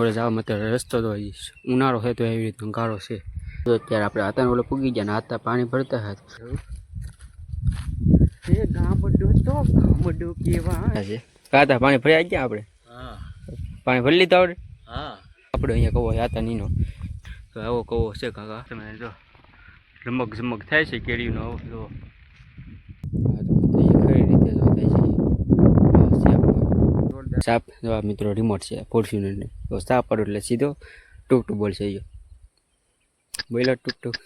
ઓલે જવા માટે રસ્તો તો ઉનાળો છે તો એવી રીતે ગાળો છે તો અત્યારે આપણે આતાને ઓલે પૂગી ગયા ને આતા પાણી ભરતા હતા કાતા પાણી ભર્યા ગયા આપણે હા પાણી ભરી લીધા આપણે હા આપણે અહીંયા કવો આતા નીનો તો આવો કવો છે કાકા તમે જો ઝમક ઝમક થાય છે કેરીનો આવો જો સાપ જો મિત્રો રિમોટ છે ફોર્ચ્યુનરને તો સાપ પડો એટલે સીધો ટૂક ટૂક બોલશે જો બોલો ટૂક ટૂક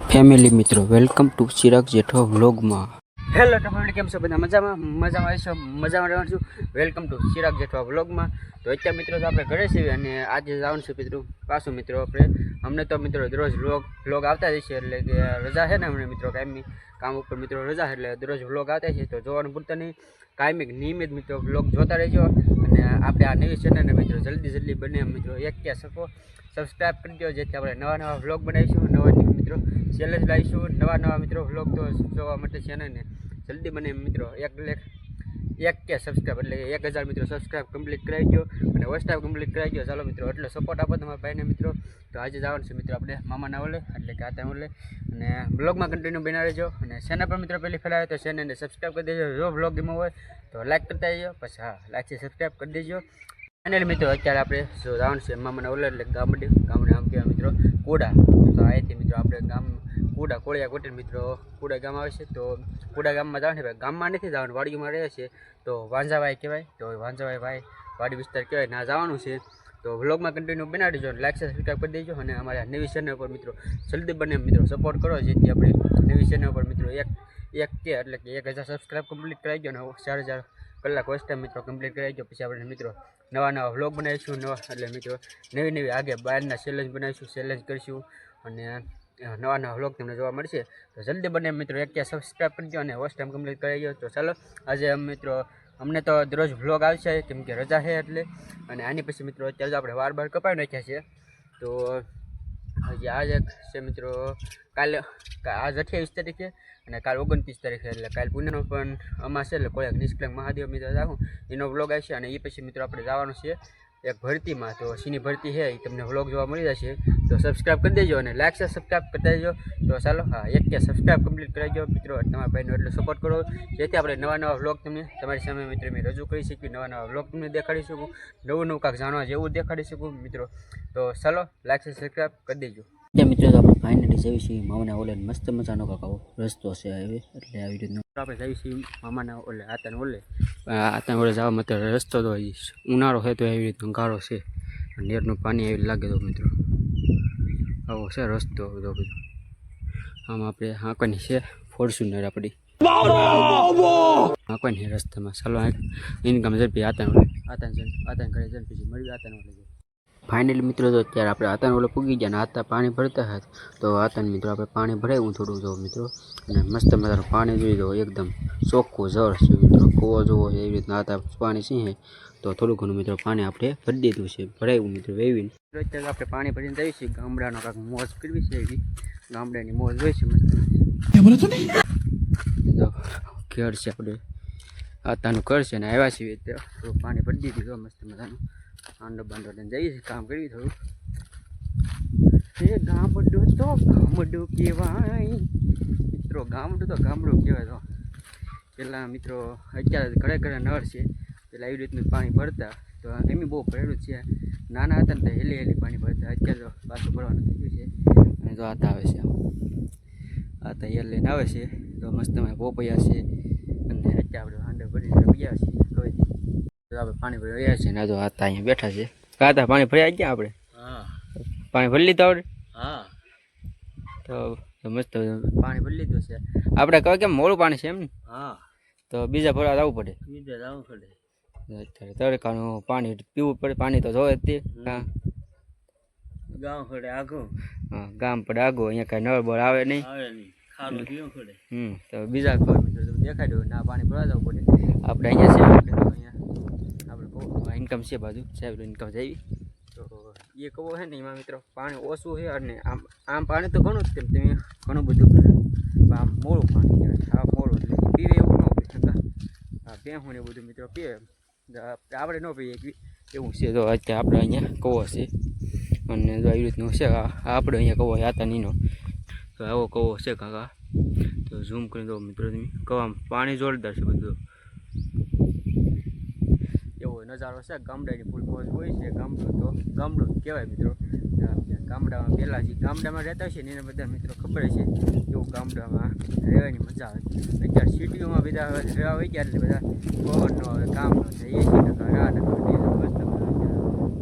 ફેમિલી મિત્રો, વેલકમ ટુ ચિરાગ જેઠો વ્લોગમાં. હેલો ફેમિલી કેમ છો બધા? મજામાં? મજામાં આવીશો મજામાં રહેવાનું છું. વેલકમ ટુ ચિરાગ જેઠવા વ્લોગમાં તો અત્યારે મિત્રો તો આપણે ઘરે છીએ અને આજે જવાનું છે મિત્રો, પાછું મિત્રો આપણે. અમને તો મિત્રો દરરોજ વ્લોગ વ્લોગ આવતા જ છે એટલે કે રજા છે ને અમને મિત્રો કાયમી. કામ ઉપર મિત્રો રજા એટલે દરરોજ વ્લોગ આવતા છે તો જોવાનું ભૂલતા નહીં. કાયમિક નિયમિત મિત્રો વ્લોગ જોતા રહેજો. અને આપણે આ નવી ચેનલને મિત્રો જલ્દી જલ્દી બને મિત્રો. એક ક્યાં શકો? સબસ્ક્રાઈબ કરી દો જેથી આપણે નવા નવા વ્લોગ બનાવીશું. નવા નવા મિત્રો ચેલેન્જ લાવીશું. નવા નવા મિત્રો વ્લોગ તો જોવા માટે ચેનલને જલ્દી બને મિત્રો. એક લેખ, એક કે સબસ્ક્રાઈબ એટલે એક હજાર મિત્રો સબસ્ક્રાઈબ કમ્પ્લીટ કરાવી દો અને વોટ્સએપ કમ્પ્લીટ કરાવી દો. ચાલો મિત્રો, એટલો સપોર્ટ આપો તમારા ભાઈને મિત્રો. તો આજે જવાનું છે મિત્રો આપણે મામાના ઓલે, એટલે કે આતા ઓલે. અને બ્લોગમાં કન્ટિન્યુ બનાવી રહેજો. અને ચેનલ પર મિત્રો પહેલી ફેલાવે તો ચેનલને સબસ્ક્રાઈબ કરી દેજો. જો બ્લોગ ગમો હોય તો લાઈક કરતા જજો. પછી હા લાઈકથી સબસ્ક્રાઈબ કરી દેજો. ફાઇનલી મિત્રો, અત્યારે આપણે જો જવાનું છે, મામાના ઓલે એટલે ગામડે ગામડે આમ કહેવાય મિત્રો કોડા. તો અહીંયાથી મિત્રો આપણે ગામ કુડા, કોળિયા કોટેલ મિત્રો કુડા ગામ આવે છે. તો કુડા ગામમાં જવાનું છે ગામમાં નથી જવાનું, વાડીમાં રહે છે. તો વાંઝાભાઈ કહેવાય. તો વાંઝાભાઈ ભાઈ વાડી વિસ્તાર કહેવાય. ના જવાનું છે. તો વ્લોગમાં કન્ટિન્યુ બનાવી દેજો લાઈક સબસ્ક્રાઈબ કરી દેજો અને અમારા નવી ચેનલ પર મિત્રો જલ્દી બને મિત્રો સપોર્ટ કરો, જેથી આપણે નવી ચેનલ પર મિત્રો એક એક કે એટલે કે એક હજાર સબસ્ક્રાઈબ કમ્પ્લીટ કરાવી દો અને ચાર હજાર કલાક વસ્તા મિત્રો કમ્પ્લીટ કરાવી દો પછી આપણે મિત્રો નવા નવા વ્લોગ બનાવીશું, નવા એટલે મિત્રો નવી નવી આગે બહારના ચેલેન્જ બનાવીશું ચેલેન્જ કરીશું અને નવા નવા વ્લોગ તમને જોવા મળશે. તો જલ્દી બને મિત્રો, એક ત્યાં સબસ્ક્રાઈબ કરી દો અને વોચ ટાઈમ કમ્પ્લીટ કરાવી દો તો ચાલો, આજે મિત્રો, અમને તો દરરોજ વ્લોગ આવશે, કેમ કે રજા છે એટલે. અને આની પછી મિત્રો અત્યારે આપણે વાર બાર કપાવી નાખ્યા છે. તો, હજી આજે છે મિત્રો, કાલે આજ અઠ્યાવીસ તારીખે અને કાલ ઓગણત્રીસ તારીખે, એટલે કાલ પુણ્યનો પણ અમાસ એટલે કોઈક નિષ્કલંક મહાદેવ મિત્રો રાખું. એનો વ્લોગ આવશે અને એ પછી મિત્રો આપણે જવાનું છે એક ભરતીમાં. તો સીની ભરતી છે એ તમને વ્લોગ જોવા મળી જશે. તો સબસ્ક્રાઈબ કરી દેજો અને લાઈક છે સબસ્ક્રાઈબ કરી દેજો. તો ચાલો, હા, એક કે સબસ્ક્રાઈબ કમ્પ્લીટ કરાવી દો મિત્રો, તમારા ભાઈનો એટલો સપોર્ટ કરો. જેથી આપણે નવા નવા વ્લોગ તમને, તમારી સામે મિત્રો મેં રજૂ કરી શકીએ, નવા નવા વ્લોગ તમને દેખાડી શકું, નવું નવું કાંક જાણવા જેવું દેખાડી શકું, મિત્રો. તો ચાલો લાઈક છે સબસ્ક્રાઈબ કરી દેજો. ત્યાં મિત્રો તો આપણે ફાઇનલી જઈએ છીએ મામાના ઓલે મસ્ત મજાનો કાંક આવો રસ્તો છે હવે એટલે આવી રીતનો. આપણે જઈએ છીએ મામાના ઓલે આતાને ઓલે. આતાને ઓલે જવા માટે રસ્તો તો ઉનાળો છે તો એવી રીતનો ગાળો છે. નેરનું પાણી એવી લાગે તો મિત્રો. આવો છે રસ્તો બધો બધો. આમ આપણે હાંકવાની છે ફોર્ચ્યુનર આપણી હાંકવાની રસ્તામાં. ચાલો ઇન્કમ ઝડપી આતાને ઓલે. આતાને આતાને ઘરે જઈને પછી મળી આતાને ઓલે. ફાઇનલી મિત્રો તો અત્યારે આપણે આતાને ઓલો પૂગી ગયા ને આતા પાણી ભરતા હતા તો આતાને મિત્રો આપણે પાણી ભરાયું થોડું જો મિત્રો. અને મસ્ત મજાનું પાણી જોઈ દો એકદમ ચોખ્ખું જળ છે મિત્રો. કૂવો જોવો છે એવી રીતના આતા પાણી છે. તો થોડું ઘણું મિત્રો પાણી આપણે ભરી દીધું છે ભરાયું મિત્રો વેવીને. અત્યારે આપણે પાણી ભરીને જઈએ છીએ ગામડાનો કાંક મોજ કરવી છે એવી. ગામડાની મોજ હોય છે મસ્ત તો છે આપણે. આતાનું ઘર છે ને આવ્યા છીએ તો પાણી ભરી દીધું મસ્ત મજાનું. આંડો બાંડો લઈને જઈએ છીએ, કામ કરવી થોડું. એ ગામડું તો ગામડું કહેવાય. મિત્રો, ગામડું તો ગામડું કહેવાય તો. પહેલાં મિત્રો અત્યારે ઘરે ઘરે નળ છે. પહેલાં એવી રીતનું પાણી ભરતા તો એમ બહુ ભરેલું છે. નાના હતા ને તો હેલી હેલી પાણી ભરતા. અત્યારે તો પાછું ભરવાનું થઈ ગયું છે. અને તો આતા આવે છે. આ તૈયાર લઈને આવે છે. તો મસ્તમાં પોપૈયા છે. અને અત્યારે આપણે હાંડો ભરીને ગયા છીએ. આપણે પાણી ભરી રહ્યા છીએ ને તો આ અહીંયા બેઠા છે. કાતા પાણી ભર્યા ગયા આપણે? હા. પાણી ભરી લીધું આપણે? હા. તો મસ્ત પાણી ભરી લીધું છે. આપણે કહો કેમ મોડું પાણી છે એમ ને? હા. તો બીજા ભરવા જવું પડે. બીજા જવું પડે. અત્યારે તડકાનું પાણી પીવું પડે પાણી તો જોવે તે. હા. ગામ પડે આગો. હા ગામ પડે આગો. અહીંયા કાંઈ નળ બળ આવે નહીં. આવે નહીં. હમ. તો બીજા દેખાડ્યું ના પાણી ભરવા જવું પડે. આપણે અહીંયા છે આપણે તો અહીંયા આપણે બહુ ઇન્કમ છે બાજુ સાહેબ ઇન્કમ જઈ તો એ કહો છે ને એમાં મિત્રો, પાણી ઓછું છે અને આમ આમ પાણી તો ઘણું જ તેમ તમે ઘણું બધું આમ મોડું પાણી આ મોડું એટલે પીવે એવું ન પીએ હા ભેહું ને બધું મિત્રો પીએ. આપણે ન પીએ એવું છે તો અત્યારે આપણે અહીંયા કવો છે. અને જો આવી રીતનું છે આ આ આપણે અહીંયા કવો યાતાનીનો તો આવો કવો છે કાકા. તો ઝૂમ કરી દો મિત્રો તમે. કવામાં, પાણી જોરદાર છે બધું. નજારો છે, ગામડાની ફૂલ મોજ હોય છે, ગામડું તો, ગામડું કહેવાય મિત્રો. ગામડામાં પહેલાં જે ગામડામાં રહેતા છે ને એને બધા મિત્રો ખબર છે કેવું ગામડામાં રહેવાની મજા આવે. અત્યારે સિટીઓમાં બધા રહેવા હોય ત્યારે બધા પવનનો આવે કામ છે એસી ટકા ટકા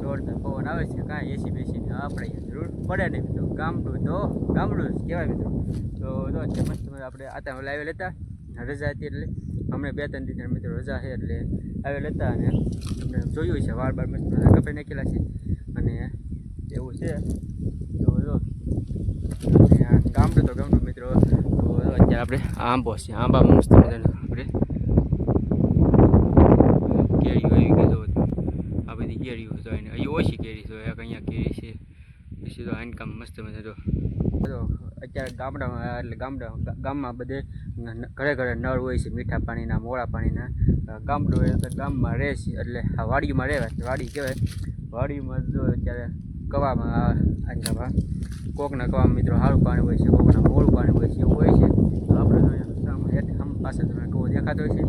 જોરદાર પવન આવે છે, કાંઈ એસી બેસીને આપણે જરૂર પડે નહીં મિત્રો. ગામડું તો, ગામડું જ કહેવાય મિત્રો. તો મસ્ત આપણે આતા લાવી લેતા. રજા હતી એટલે હમણાં બે ત્રણ દિવસ મિત્રો રજા છે એટલે આવેલ હતા અને તમને જોયું છે વાર બાર મસ્ત મજા કપાઈ નાખેલા છે. અને એવું છે. તો ગામડું તો ગામડું મિત્રો. અત્યારે આપણે આંબો છે. આંબા મસ્ત મજાનો. આપણે કેરીઓ એવી જો આ બધી કેરીઓ તો એને અહીં ઓછી કેરી તો અહીંયા કેરી છે. પછી તો આનકામ મસ્ત મજા જો. અત્યારે ગામડામાં એટલે ગામડા ગામમાં બધે ઘરે ઘરે નળ હોય છે, મીઠા પાણીના, મોળા પાણીના. ગામડું એટલે ગામમાં રહે છે, એટલે વાડીમાં રહેવાય વાડી કહેવાય. વાડીમાં જો અત્યારે કવામાં, આ કોકના કવામાં મિત્રો સારું પાણી હોય છે, કોકના મોળું પાણી હોય છે, એવું હોય છે. આપણે તો આમ પાસે તમે કહો દેખાતો હોય છે.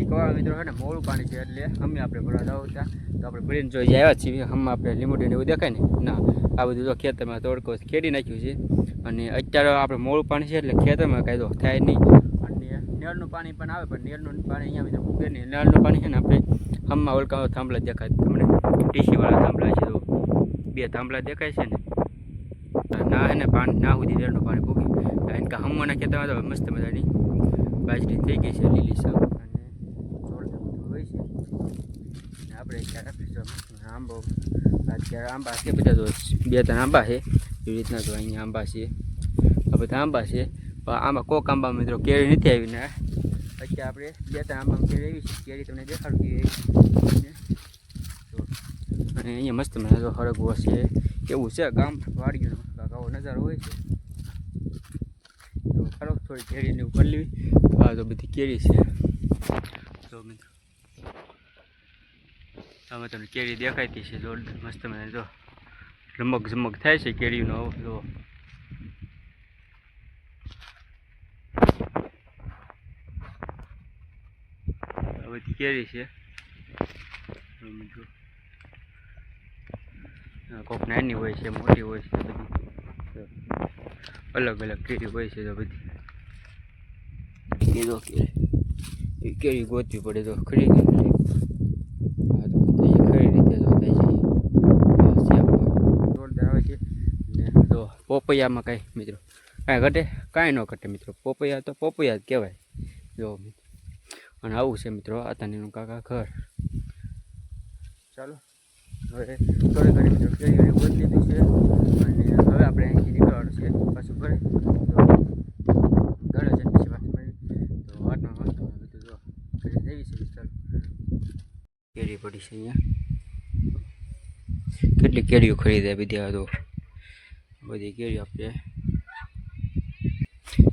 એ કવા મિત્રો છે ને મોળું પાણી છે, એટલે અમે આપણે ભરવા જાવ ત્યાં. તો આપણે ભરીને જોઈ આવ્યા છીએ હમ આપણે લીંબુડીને એવું દેખાય ને? ના, આ બધું તો ખેતરમાં તોડકો ખેડી નાખ્યું છે. અને અત્યારે આપણે મોળું પાણી છે એટલે ખેતરમાં કાંઈ થાય નહીં. અને નળનું પાણી પણ આવે, પણ નળનું પાણી અહીંયા મિત્રો ઉગે નહીં. નળનું પાણી છે ને આપણે હમમાં ઓલકા થાંભલા દેખાય. તમને ટીસીવાળા થાંભલા છે તો બે થાંભલા દેખાય છે ને. ના હે ને પાણી ના સુધી નળનું પાણી પૂગે કારણ કે હમવાના ખેતરમાં તો મસ્ત મજાની બાજરી થઈ ગઈ છે, લીલી સામ અને હોય છે. આપણે જો આંબો અત્યારે આંબા છે, બધા તો બે ત્રણ આંબા છે. એવી રીતના તો અહીંયા આંબા છે. આ બધા આંબા છે. પણ આંબા કોક આંબા મિત્રો કેરી નથી આવી ને. પછી આપણે બે ત્રણ આંબા કેરી આવી છે. કેરી તમને દેખાડું કેવી જો. અને અહીંયા મસ્ત તો હળગવો છે. એવું છે ગામ વાડીનો. આવો નજારો હોય છે. તો ખરો થોડી કેરીને ઉપર લેવી. આ તો બધી કેરી છે. તો મિત્રો. તમે તમને કેરી દેખાતી છે. જોરદાર મસ્ત મને જો. ઝમક ઝમક થાય છે કેરીનો જો બધી કેરી છે. કોક નાની હોય છે, મોટી હોય છે બધી. અલગ અલગ કેરી હોય છે તો બધી. કેરી. ગોતવી પડે તો ખરી ગઈ નથી. હા તો થઈ ખરી રીતે તો થઈ જાય આ છે આપણું. જોરદાર આવે છે ને તો પોપૈયામાં કાંઈ, મિત્રો. કાંઈ ઘટે? કાંઈ ન ઘટે, મિત્રો. પોપૈયા તો પોપૈયા જ કહેવાય. જો અને આવું છે, મિત્રો આતાનીનું કાકા ઘર. ચાલો. હવે થોડી ઘણી મિત્રો કેરી ગોતી લીધી છે. અને હવે આપણે અહીંથી નીકળવાનું છે પાછું ઘરે. ઘરે છે પછી પાછું મળી તો વાતમાં મસ્ત બધું જો, ઘરે જઈ છે ચાલો. કેરી પડી છે અહીંયા. કેટલી કેરીઓ ખરીદે બધી આ તો. બધી કેરીઓ આપણે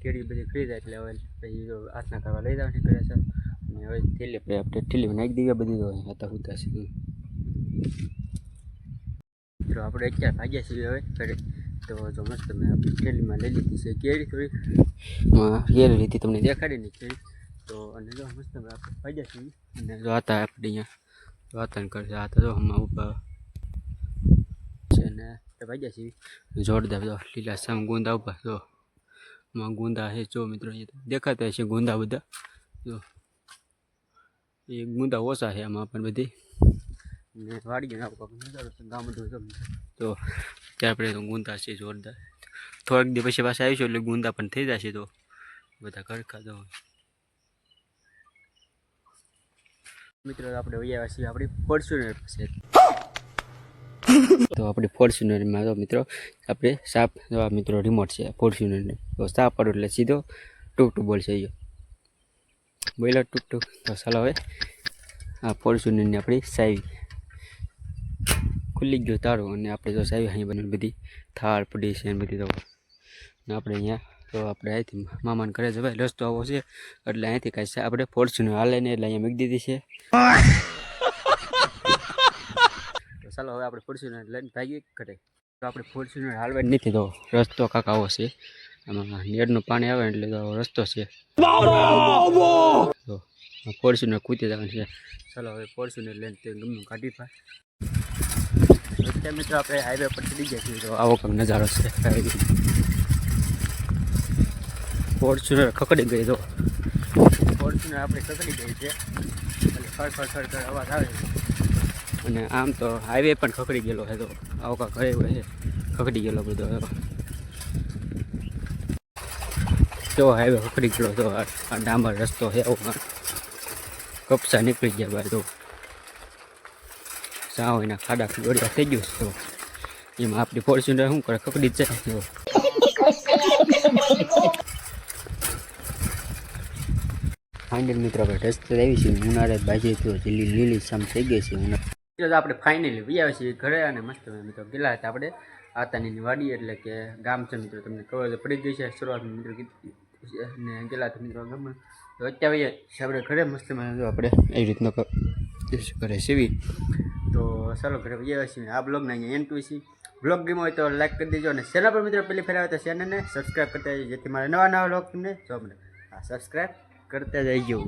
કેરી બધી ખરીદાય એટલે હવે પછી જો હાથના કરવા લઈ જવાની કરે છે અને હવે થેલી આપણે આપણે થેલીમાં નાખી દઈએ બધી તો હતા ઉતા છે મિત્રો આપણે અત્યારે ભાગ્યા છીએ હવે ઘરે તો જો મસ્ત મેં આપણી થેલીમાં લઈ લીધી છે કેરી થોડી કેરી રીતે તમને દેખાડી નહીં કેરી તો અને જો મસ્ત મેં આપણે ભાગ્યા છીએ અને જો હતા આપણે અહીંયા વાતન કરશે આ તો જો હમણાં ઉપર છે ને તે ભાગ્યા જોરદાર જો લીલા સામ ગુંદા ઉપર જો માં ગુંદા છે જો મિત્રો દેખાતા છે ગુંદા બધા જો એ ગુંદા ઓછા છે આમાં પણ બધી ને વાડી ના નજારો છે ગામ બધું તો ત્યાર આપણે તો ગુંદા છે જોરદાર થોડાક દિવસ પછી પાછા આવીશું એટલે ગુંદા પણ થઈ જશે તો બધા ઘરખા તો મિત્રો આપણે વૈયા છીએ આપણી ફોર્ચ્યુનર પાસે તો આપણી ફોર્ચ્યુનરમાં તો મિત્રો, આપણે સાપ આ મિત્રો રિમોટ છે ફોર્ચ્યુનરને તો સાપ પડો એટલે સીધો ટૂક ટૂક બોલશે અહીંયો બોલો ટૂક ટૂક. તો ચાલો હવે આ ફોર્ચ્યુનરની આપણી સાવી ખુલ્લી ગયો તારું અને આપણે તો સાવી અહીં બની બધી થાળ પડી છે અને બધી તો. આપણે અહીંયા તો આપણે અહીંથી મામાને ઘરે જવાય. રસ્તો આવો છે, એટલે અહીંથી કાંઈ આપણે ફોર્ચ્યુનર હાલે ને એટલે અહીંયા મૂકી દીધી છે. ચાલો, હવે આપણે ફોર્ચ્યુનર લઈને ભાગીએ ઘરે. તો આપણે ફોર્ચ્યુનર હાલવા જ નથી, તો રસ્તો કાંક આવો છે. આમાં નેરનું પાણી આવે એટલે તો રસ્તો છે. તો ફોર્ચ્યુનર કૂદી જવાનું છે. ચાલો, હવે ફોર્ચ્યુનર લઈને તે ગમનું કાઢી અત્યારે મિત્રો આપણે હાઈવે પર ચડી ગયા છીએ, તો આવો કંઈક નજારો છે. ફોર્ચ્યુનર ખકડી ગઈ, તો ફોર્ચ્યુનર આપણે ખકડી ગઈ છે. એટલે ખડ ખડ ખડ અવાજ આવે છે. અને આમ તો હાઈવે પણ ખકડી ગયેલો છે તો આવો કાંક છે. ખકડી ગયેલો બધો. કેવો હાઈવે ખકડી ગયેલો તો આ ડામર રસ્તો છે કાંક. કપસા નીકળી ગયા ભાઈ તો સાવ એના ખાડા દોડ્યા થઈ ગયું તો એમાં આપણી ફોર્ચ્યુનર શું કરે? ખકડી જ જાય ફાઇનલ મિત્રો, આપણે રસ્તે આવી છે. ઉનાળે બાજી તો લીલી લીલી સામ થઈ ગઈ છે. ઉનાળે આપણે ફાઇનલી વ્યાવે છીએ ઘરે અને મસ્ત મિત્રો ગયેલા હતા આપણે. આતાની વાડી એટલે કે ગામ છે મિત્રો, તમને ખબર તો પડી ગઈ છે. શરૂઆતમાં મિત્રો કીધું અને ગયેલા હતા મિત્રો ગામમાં. તો અત્યારે આપણે ઘરે, મસ્ત જો આપણે એવી રીતનો કરે સીવી તો ચાલો ઘરે વ્યાવે છીએ. આ બ્લોગને અહીંયા એન્ડ છીએ. બ્લોગ ગમ્યો હોય તો લાઈક કરી દેજો અને ચેનલ પર મિત્રો પહેલી ફેર આવે તો ચેનલને સબસ્ક્રાઈબ કરતા જજો. જેથી મારા નવા નવા બ્લોગ તમને જોવા મળે. હા સબસ્ક્રાઈબ કરતા જઈજો